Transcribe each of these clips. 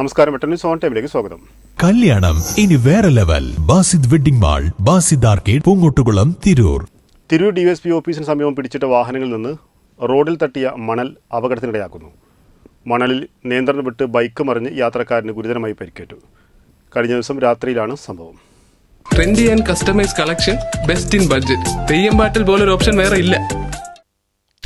നമസ്കാരം news on ടൈമിലേക്ക് സ്വാഗതം. കല്യാണം ഇനി വേറെ level. Basid wedding mall Basid arcade Poongottukulam Tirur. Tirur D S P ഓഫീസിന് സമീപം പിടിച്ചിട്ട വാഹനങ്ങളിൽ നിന്ന് റോഡിൽ തട്ടിയ മണൽ അപകടത്തിനിടയാക്കുന്നു. മണലിൽ നിയന്ത്രണം വിട്ട് ബൈക്ക് മറിഞ്ഞ് യാത്രക്കാരന് ഗുരുതരമായി പരിക്കേറ്റു. കഴിഞ്ഞ ദിവസം രാത്രിയിലാണ് സംഭവം. Trendy and customise collection best in budget Theyyam പാട്ടിൽ പോലൊരു ഓപ്ഷൻ വേറെ ഇല്ല.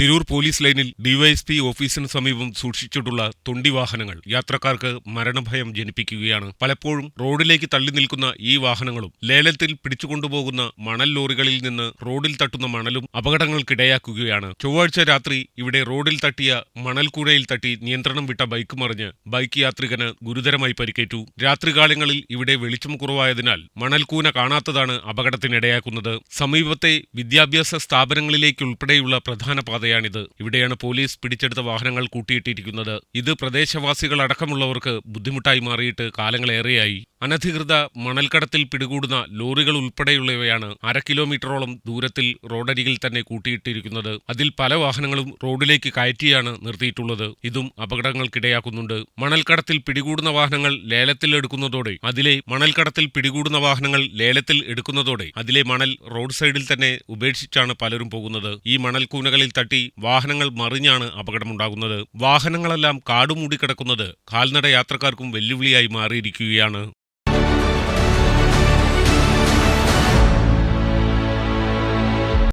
തിരൂർ പോലീസ് ലൈനിൽ ഡിവൈഎസ്പി ഓഫീസിന് സമീപം സൂക്ഷിച്ചിട്ടുള്ള തൊണ്ടി വാഹനങ്ങൾ യാത്രക്കാർക്ക് മരണഭയം ജനിപ്പിക്കുകയാണ്. പലപ്പോഴും റോഡിലേക്ക് തള്ളി നിൽക്കുന്ന ഈ വാഹനങ്ങളും ലേലത്തിൽ പിടിച്ചുകൊണ്ടുപോകുന്ന മണൽ ലോറികളിൽ നിന്ന് റോഡിൽ തട്ടുന്ന മണലും അപകടങ്ങൾക്കിടയാക്കുകയാണ്. ചൊവ്വാഴ്ച രാത്രി ഇവിടെ റോഡിൽ തട്ടിയ മണൽക്കൂരയിൽ തട്ടി നിയന്ത്രണം വിട്ട ബൈക്ക് മറിഞ്ഞ് ബൈക്ക് യാത്രികന് ഗുരുതരമായി പരിക്കേറ്റു. രാത്രികാലങ്ങളിൽ ഇവിടെ വെളിച്ചം കുറവായതിനാൽ മണൽക്കൂന കാണാത്തതാണ് അപകടത്തിനിടയാക്കുന്നത്. സമീപത്തെ വിദ്യാഭ്യാസ സ്ഥാപനങ്ങളിലേക്കുൾപ്പെടെയുള്ള പ്രധാന പാതയാണിത് ഇവിടെയാണ് പോലീസ് പിടിച്ചെടുത്ത വാഹനങ്ങൾ കൂട്ടിയിട്ടിരിക്കുന്നത്. ഇത് പ്രദേശവാസികൾ അടക്കമുള്ളവർക്ക് ബുദ്ധിമുട്ടായി മാറിയിട്ട് കാലങ്ങളേറെയായി. അനധികൃത മണൽക്കടത്തിൽ പിടികൂടുന്ന ലോറികൾ ഉൾപ്പെടെയുള്ളവയാണ് അര കിലോമീറ്ററോളം ദൂരത്തിൽ റോഡരികിൽ തന്നെ കൂട്ടിയിട്ടിരിക്കുന്നത്. അതിൽ പല വാഹനങ്ങളും റോഡിലേക്ക് കയറ്റിയാണ് നിർത്തിയിട്ടുള്ളത്. ഇതും അപകടങ്ങൾക്കിടയാക്കുന്നുണ്ട്. മണൽക്കടത്തിൽ പിടികൂടുന്ന വാഹനങ്ങൾ ലേലത്തിൽ എടുക്കുന്നതോടെ അതിലെ മണൽക്കടത്തിൽ പിടികൂടുന്ന വാഹനങ്ങൾ ലേലത്തിൽ എടുക്കുന്നതോടെ അതിലെ മണൽ റോഡ് സൈഡിൽ തന്നെ ഉപേക്ഷിച്ചാണ് പലരും പോകുന്നത്. ഈ മണൽക്കൂനകളിൽ തട്ടി വാഹനങ്ങൾ മറിഞ്ഞാണ് അപകടമുണ്ടാകുന്നത്. വാഹനങ്ങളെല്ലാം കാടുമൂടി കിടക്കുന്നത് കാൽനട യാത്രക്കാർക്കും വെല്ലുവിളിയായി മാറിയിരിക്കുകയാണ്.